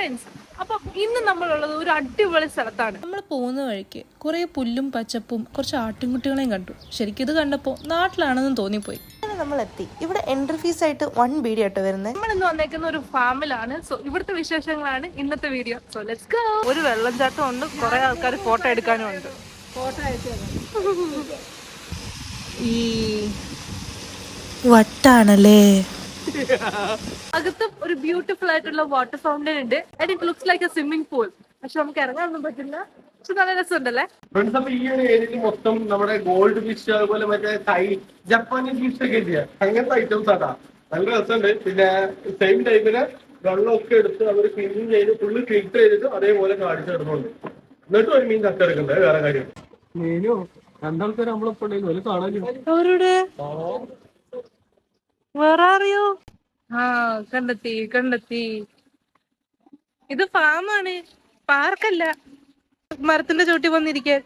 Friends അപ്പം ഇന്ന് നമ്മളുള്ളത് ഒരു അടിപൊളി സ്ഥലത്താണ്. നമ്മൾ പോകുന്ന വഴിക്ക് കുറേ പുല്ലും പച്ചപ്പും കുറച്ച് ആട്ടിൻകുട്ടികളെയും കണ്ടു. ശരിക്കും ഇത് കണ്ടപ്പോൾ നാട്ടിലാണെന്ന് തോന്നിപ്പോയി. നമ്മൾ എത്തി ഇവിടെ എൻട്രി ഫീസ് ആയിട്ട് വൺ ബീഡി ആയിട്ട് വരുന്നത് നമ്മൾ ഇന്ന് വന്നേക്കുന്ന ഒരു ഫാമിലാണ്. സോ ഇവിടുത്തെ വിശേഷങ്ങളാണ് ഇന്നത്തെ വീഡിയോ സോ ലെറ്റ്സ് ഗോ ഒരു വെള്ളച്ചാട്ടം ഉണ്ട്. കുറെ ആൾക്കാർ ഫോട്ടോ എടുക്കാനും ഉണ്ട്. ഫോട്ടോ ഈ വട്ടാണല്ലേ? അകത്ത് ഒരു ബ്യൂട്ടിഫുൾ ആയിട്ടുള്ള വാട്ടർ ഫൗണ്ടൻ ഉണ്ട്. And it looks like a swimming pool പക്ഷെ നമുക്ക് ഇറങ്ങാനൊന്നും പറ്റില്ല. പക്ഷെ നല്ല രസമുണ്ടല്ലേ? ഫ്രണ്ട്സ് അപ്പൊ ഈ ഒരു ഏരിയയിൽ മൊത്തം നമ്മുടെ ഗോൾഡ് ഫിഷ് അതുപോലെ മറ്റേ തൈ ജപ്പാനീസ് ഫിഷ് ഒക്കെ ചെയ്യാം അങ്ങനത്തെ ഐറ്റംസ് ആട്ടാ നല്ല രസമുണ്ട്. പിന്നെ സെയിം ടൈമിൽ വെള്ളമൊക്കെ എടുത്ത് അവർ ക്ലീൻ ചെയ്ത് ഫുള്ള് ഫിൽറ്റർ ചെയ്തിട്ട് അതേപോലെ കാണിച്ചു തരുന്നുണ്ട്. എന്നിട്ട് ഒരു മീൻ കത്തെടുക്കണ്ടേ? വേറെ കാര്യം. മീനോ രണ്ടാൾക്കാർ നമ്മളെ ഉണ്ടായിരുന്നു കാണാനില്ല. വേറെ അറിയോ ആ കണ്ടെത്തി കണ്ടെത്തി. ഇത് ഫാമാണ് പാർക്കല്ല മരത്തിന്റെ ചോട്ടി വന്നിരിക്കാൻ.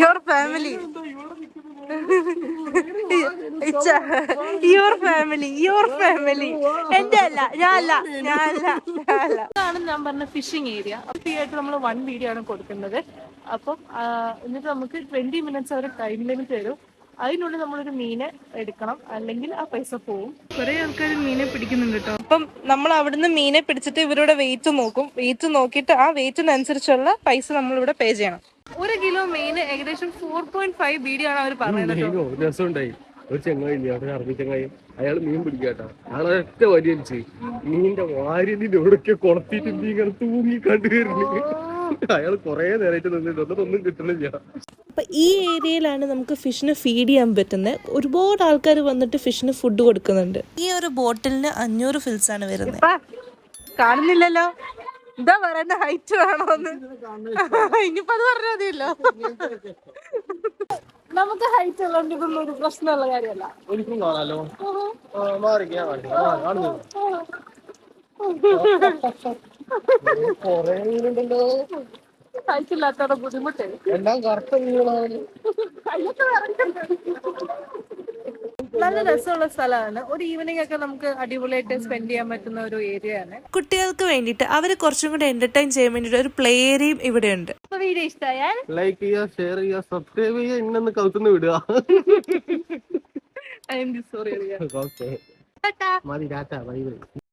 Your family your family your family എന്റെ അല്ല ഞാൻ അല്ല ഞാൻ അല്ല ഇതാണ് ഞാൻ പറഞ്ഞ ഫിഷിംഗ് ഏരിയ ഫ്രീ ആയിട്ട് നമ്മൾ വൺ വീഡിയോ ആണ് കൊടുക്കുന്നത്. അപ്പം എന്നിട്ട് നമുക്ക് ട്വന്റി മിനിറ്റ്സ് അവർ ടൈം ലിമിറ്റ് തരും അതിനുള്ളിൽ നമ്മളൊരു മീനെ എടുക്കണം. അല്ലെങ്കിൽ ആ പൈസ പോവും. കുറെ ആൾക്കാർ മീനെ പിടിക്കുന്നുണ്ട് കേട്ടോ. അപ്പം നമ്മൾ അവിടുന്ന് മീനെ പിടിച്ചിട്ട് ഇവരുടെ വെയിറ്റ് നോക്കും. വെയിറ്റ് നോക്കിയിട്ട് ആ വെയിറ്റിനനുസരിച്ചുള്ള പൈസ നമ്മൾ ഇവിടെ പേ ചെയ്യണം. ഒരു കിലോ മീന് ഏകദേശം four point five B D ആണ് അവർ പറയുന്നത് ഒരു ചെങ്ങായി അവിടെ അറബി ചെങ്ങായി അയാൾ മീൻ പിടിക്കാട്ടാ അയാൾ ഒറ്റ വലിയടിച്ച് മീനിന്റെ എവിടൊക്കെ കൊളത്തിട്ട് ഇങ്ങനെ തൂങ്ങി കണ്ടുവരുന്നു അയാൾ കൊറേ നേരമായിട്ട് നിന്നിട്ട് ഒന്നും കിട്ടണില്ല. അപ്പം ഈ ഏരിയയിലാണ് നമുക്ക് ഫിഷിന് ഫീഡ് ചെയ്യാൻ പറ്റുന്നത് ഒരുപാട് ആൾക്കാർ വന്നിട്ട് ഫിഷിന് ഫുഡ് കൊടുക്കുന്നുണ്ട്. ഈ ഒരു ബോട്ടിലിന് അഞ്ഞൂറ് ഫിൽസ് ആണ് വരുന്നത് കാണുന്നില്ലല്ലോ. എന്താ പറയുന്ന ഹൈറ്റ് വേണോന്ന്. ഇനിയിപ്പോ അത് പറഞ്ഞാൽ മതിയല്ലോ. നമുക്ക് ഹൈറ്റ് ഉള്ളതുകൊണ്ട് ഇതൊന്നും ഒരു പ്രശ്നമുള്ള കാര്യമല്ല. കാണാലോ? മാറിക്കാ ഇല്ലാത്തവരുടെ ബുദ്ധിമുട്ട്. എല്ലാം കറുത്ത. നല്ല രസമുള്ള സ്ഥലമാണ്. ഒരു ഈവനിങ് ഒക്കെ നമുക്ക് അടിപൊളിയായിട്ട് സ്പെൻഡ് ചെയ്യാൻ പറ്റുന്ന ഒരു ഏരിയ ആണ്. കുട്ടികൾക്ക് വേണ്ടിയിട്ട് അവർ കുറച്ചും കൂടി എന്റർടൈൻ ചെയ്യാൻ വേണ്ടി ഒരു പ്ലേ ഏരിയയും ഇവിടെ ഉണ്ട് അപ്പൊ വീഡിയോ ഇഷ്ടമായാൽ ലൈക്ക് ചെയ്യുക ഷെയർ ചെയ്യുക സബ്സ്ക്രൈബ് ചെയ്യുക ഇന്നെന്ന് കൗത്തുനിന്ന് വിടുക. ഐ എം സോറി ഓക്കെ മതി ടാറ്റ ബൈ ബൈ